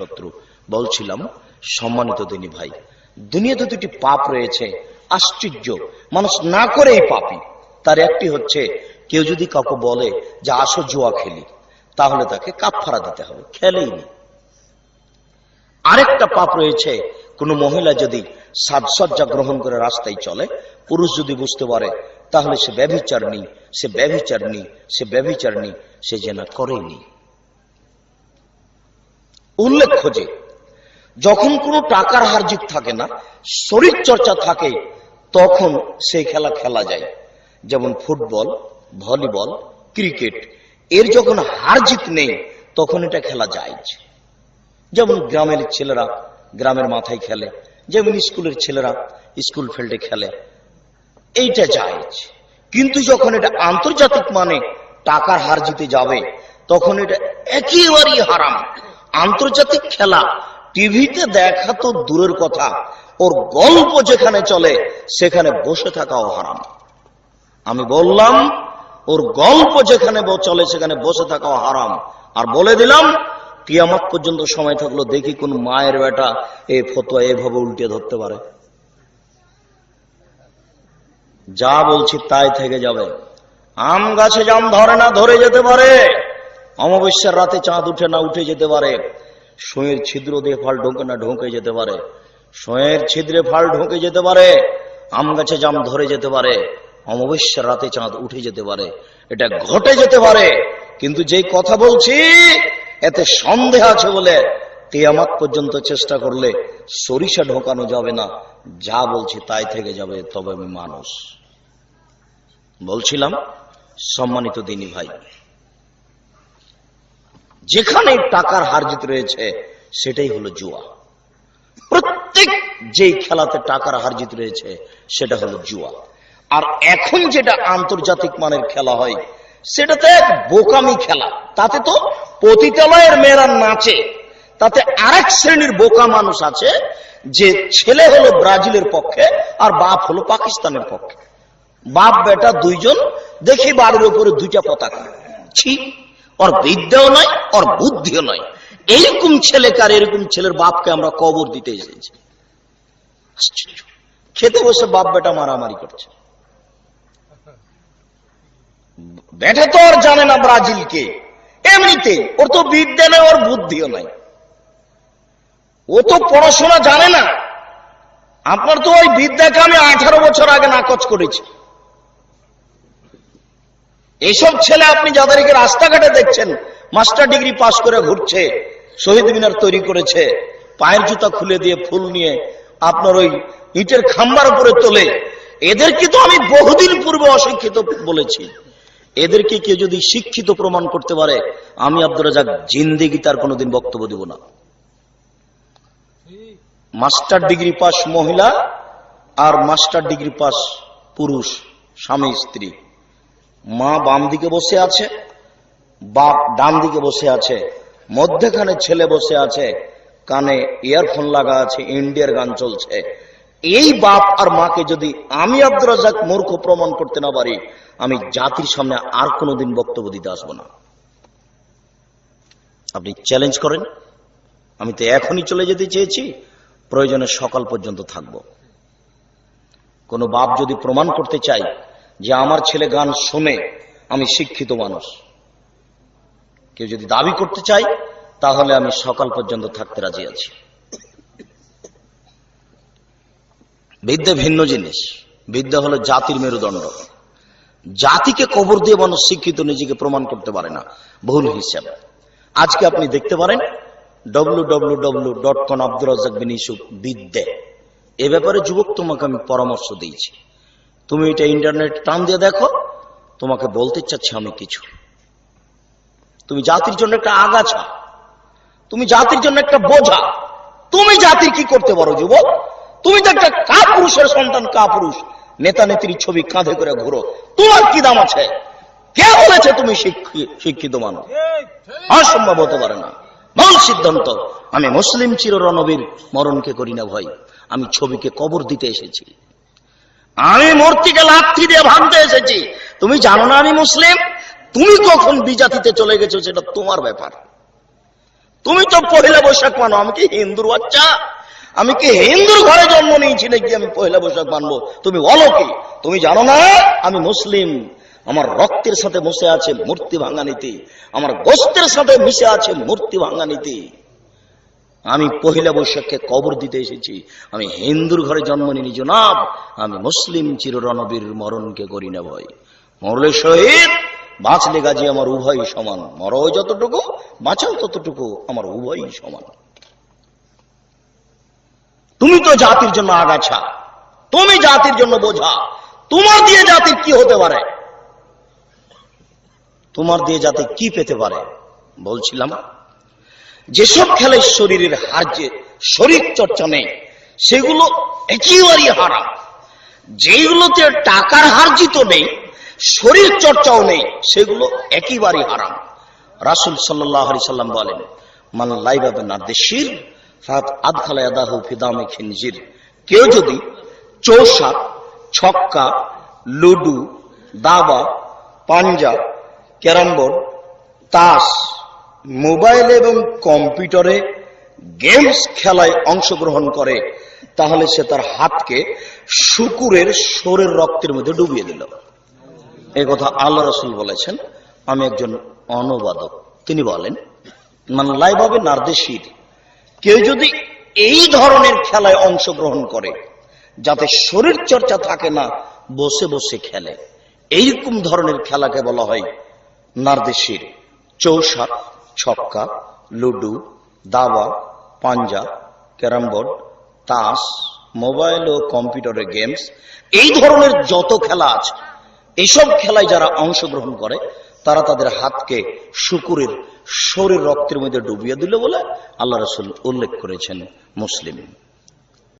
শত্রু। বলছিলাম, সম্মানিত দিনী ভাই, দুনিয়াতে দুটি পাপ রয়েছে, আশ্চর্য। মানুষ না করেই পাপি তার একটি হচ্ছে, কেউ যদি কাউকে বলে যে আসো জুয়া খেলি, তাহলে তাকে কাপফারা দিতে হবে, খেলেই নি। আরেকটা পাপ রয়েছে, কোনো মহিলা যদি সাজসজ্জা গ্রহণ করে রাস্তায় চলে, পুরুষ যদি বুঝতে পারে, তাহলে সে ব্যভিচার নেই সে ব্যভিচার নেই সে ব্যভিচার নেই সে যেন করেনি উল্লেখ্য যে, যখন কোনো টাকার হারজিত থাকে না শরীর চর্চা থাকে, তখন সেই খেলা খেলা যায়। যেমন ফুটবল, ভলিবল, ক্রিকেট, এর যখন হারজিত নেই, তখন এটা খেলা যায় যেমন গ্রামের ছেলেরা গ্রামের মাথায় খেলে, যেমন স্কুলের ছেলেরা স্কুল ফিল্ডে খেলে, এইটা জায়েজ কিন্তু যখন এটা আন্তর্জাতিক মানে টাকার হার জিতে যাবে, তখন এটা একেবারেই হারাম। আন্তর্জাতিক খেলা, টিভিতে দেখা তো দূরের কথা, ওর গল্প যেখানে চলে, সেখানে বসে থাকাও হারাম। আমি বললাম, ওর গল্প যেখানে চলে, সেখানে বসে থাকাও হারাম। আর বলে দিলাম, কিয়ামত পর্যন্ত সময় থাকল, দেখি কোন মায়ের বেটা এই ফতোয়া এভাবে উল্টে ধরতে পারে। যা বলছি তাই থেকে যাবে। আম গাছে জাম ধরে না, ধরে যেতে পারে। অমাবস্যার রাতে চাঁদ উঠে না উঠে যেতে পারে। সুঁয়ের ছিদ্র দিয়ে ফাল ঢোকে না ঢোকে যেতে পারে। সুঁয়ের ছিদ্রে ফাল ঢোকে যেতে পারে, আম গাছে জাম ধরে যেতে পারে। অমাবস্যার রাতে চাঁদ উঠে যেতে পারে, এটা ঘটে যেতে পারে। কিন্তু যেই কথা বলছি, এতে সন্দেহ আছে বলে কেয়ামাত পর্যন্ত চেষ্টা করলে সরিষা ঢোকানো যাবে না। যা বলছি তাই থেকে যাবে, তবে আমি মানুষ। বলছিলাম, সম্মানিত দিনী ভাই যেখানে টাকার হারজিত রয়েছে, সেটাই হলো জুয়া। প্রত্যেক যেই খেলাতে টাকার হারজিত রয়েছে, সেটা হলো জুয়া। আর এখন যেটা আন্তর্জাতিক মানের খেলা হয়, সেটাতে এক বোকামি খেলা। তাতে তো পতিতালয়ের মেয়েরা নাচে। তাতে আরেক শ্রেণির বোকা মানুষ আছে, যে ছেলে হলো ব্রাজিলের পক্ষে আর বাপ হলো পাকিস্তানের পক্ষে। বাপ, বেটা, দুইজন, দেখি বাড়ির উপরে দুইটা পতাকা। ছি ওর বিদ্যাও নয়, ওর বুদ্ধিও নয়। এইরকম ছেলেকার এরকম ছেলের বাপকে আমরা কবর দিতে এসেছি। খেতে বসে বাপ বেটা মারামারি করছে। বেটা তো আর জানে না ব্রাজিলকে। এমনিতে ওর তো বিদ্যা নেই, ওর বুদ্ধিও নাই। ও তো পড়াশোনা জানে না। আপনার তো ওই বিদ্যাকে আমি আঠারো বছর আগে নাকচ করেছি। এইসব ছেলে আপনি যাদেরকে রাস্তাঘাটে দেখছেন, মাস্টার ডিগ্রি পাস করে ঘুরছে, শহীদ মিনার তৈরি করেছে, পায়ের জুতা খুলে দিয়ে ফুল নিয়ে আপনার ওই ইটের খাম্বার উপরে তোলে। এদেরকে তো আমি বহুদিন পূর্বে অশিক্ষিত বলেছি। এদেরকে কেউ যদি শিক্ষিত প্রমাণ করতে পারে, আমি আব্দুল রাজাক জিন্দিগি তার কোনোদিন বক্তব্য দিব না। মাস্টার ডিগ্রি পাস মহিলা আর মাস্টার ডিগ্রি পাস পুরুষ, স্বামী, স্ত্রী। মা বাম দিকে বসে আছে, বাপ ডান দিকে বসে আছে, মধ্যেখানে ছেলে বসে আছে, কানে ইয়ারফোন লাগা আছে ইন্ডিয়ার গান চলছে। এই বাপ আর মাকে যদি আমি আব্দুর রাজাক মূর্খ প্রমাণ করতে না পারি, আমি জাতির সামনে আর কোনোদিন বক্তব্য দিতে আসব না। আপনি চ্যালেঞ্জ করেন। আমি তো এখনই চলে যেতে চেয়েছি, প্রয়োজনে সকাল পর্যন্ত থাকব। কোনো বাপ যদি প্রমাণ করতে চাই যে আমার ছেলে গান শুনে আমি শিক্ষিত মানুষ। কেউ যদি দাবি করতে চাই তাহলে আমি সকাল পর্যন্ত থাকতে রাজি আছি। বিদ্যা ভিন্ন জিনিস। বিদ্যা হলো জাতির মেরুদণ্ড। জাতিকে কবর দিয়ে মানুষ শিক্ষিত, নিজেকে প্রমাণ করতে পারে না। ভুল হিসাব। আজকে আপনি দেখতে পারেন W W W dot com Abdul Razak বিন বিদ্যে। এ ব্যাপারে যুবক তোমাকে আমি পরামর্শ দিয়েছি। তুমি এটা ইন্টারনেট টান দিয়ে দেখো, তোমাকে বলতে চাচ্ছি আমি কিছু। তুমি জাতির জন্য একটা আগাছা, তুমি জাতির জন্য একটা বোঝা, তুমি জাতির কি করতে পারো যুবক? তুমি তো একটা কা পুরুষের সন্তান কা পুরুষ নেতা নেত্রীর ছবি কাঁধে করে ঘুরো। তোমার কি দাম আছে? কে বলেছে তুমি শিক্ষিত মানুষ? অসম্ভব হতে পারে না। মূল সিদ্ধান্ত। আমি মুসলিম চিররণবীর মরণকে করি না ভয় আমি ছবিকে কবর দিতে এসেছি। আমি মূর্তিকে লাথি দিয়ে ভাঙতে এসেছি। তুমি জানো না আমি মুসলিম? তুমি কখন বিজাতিতে চলে গেছো সেটা তোমার ব্যাপার। তুমি তো পয়লা বৈশাখ মানো, আমি কি হিন্দুর বাচ্চা? আমি কি হিন্দুর ঘরে জন্ম নিয়েছি নাকি আমি পহিলা বৈশাখ মানবো? তুমি বলো কি? তুমি জানো না? আমি মুসলিম। আমার রক্তের সাথে বসে আছে মূর্তি ভাঙা নীতি। আমার গোস্তের সাথে মিশে আছে মূর্তি ভাঙা নীতি। আমি পহিলা বৈশাখকে কবর দিতে এসেছি। আমি হিন্দুর ঘরে জন্ম নিনি, জনাব। আমি মুসলিম চিররণবীর মরণকে করি না ভয় মরলে শহীদ, বাঁচলে গাজী আমার উভয় সমান। মর যতটুকু, বাঁচাও ততটুকু আমার উভয় সমান। তুমি তো জাতির জন্য আগাছা। তুমি জাতির জন্য বোঝা। তোমার দিয়ে জাতির কি হতে পারে? তোমার দিয়ে জাতি কি পেতে পারে? বলছিলাম যেসব খেলায় শরীরের হার্যে শরীর চর্চা নেই, সেগুলো একেবারেই হারাম। যেগুলোতে টাকার হার্জিত নেই, শরীর চর্চাও নেই, সেগুলো একেবারেই হারাম। রাসুল সাল্লাম বলেন, মান লাইবাবে না দেশির ফাত আদখালা আদাহু ফিদামে খিনজির। কেউ যদি চৌসা ছক্কা, লুডু, দাবা, পাঞ্জা, ক্যারাম বোর্ড, তাস মোবাইল এবং কম্পিউটারে গেমস খেলায় অংশগ্রহণ করে, তাহলে সে তার হাতকে শুকুরের সোরের রক্তের মধ্যে ডুবিয়ে দিল। এ কথা আল্লাহ রসুল বলেছেন। আমি একজন অনুবাদক। তিনি বলেন, মান লাইভাবে নার্দেশির, কেউ যদি এই ধরনের খেলায় অংশগ্রহণ করে, যাতে শরীর চর্চা থাকে না, বসে বসে খেলে। এইরকম ধরনের খেলাকে বলা হয় নার্দেশির চৌসাক ছক্কা, লুডু, দাবা, পাঞ্জা ক্যারাম বোর্ড তাস, মোবাইল ও কম্পিউটারের গেমস, এই ধরনের যত খেলা আছে এইসব খেলায় যারা অংশগ্রহণ করে, তারা তাদের হাতকে শুকুরের, শরীর রক্তের মধ্যে ডুবিয়ে দিল বলে আল্লাহ রসুল উল্লেখ করেছেন মুসলিম।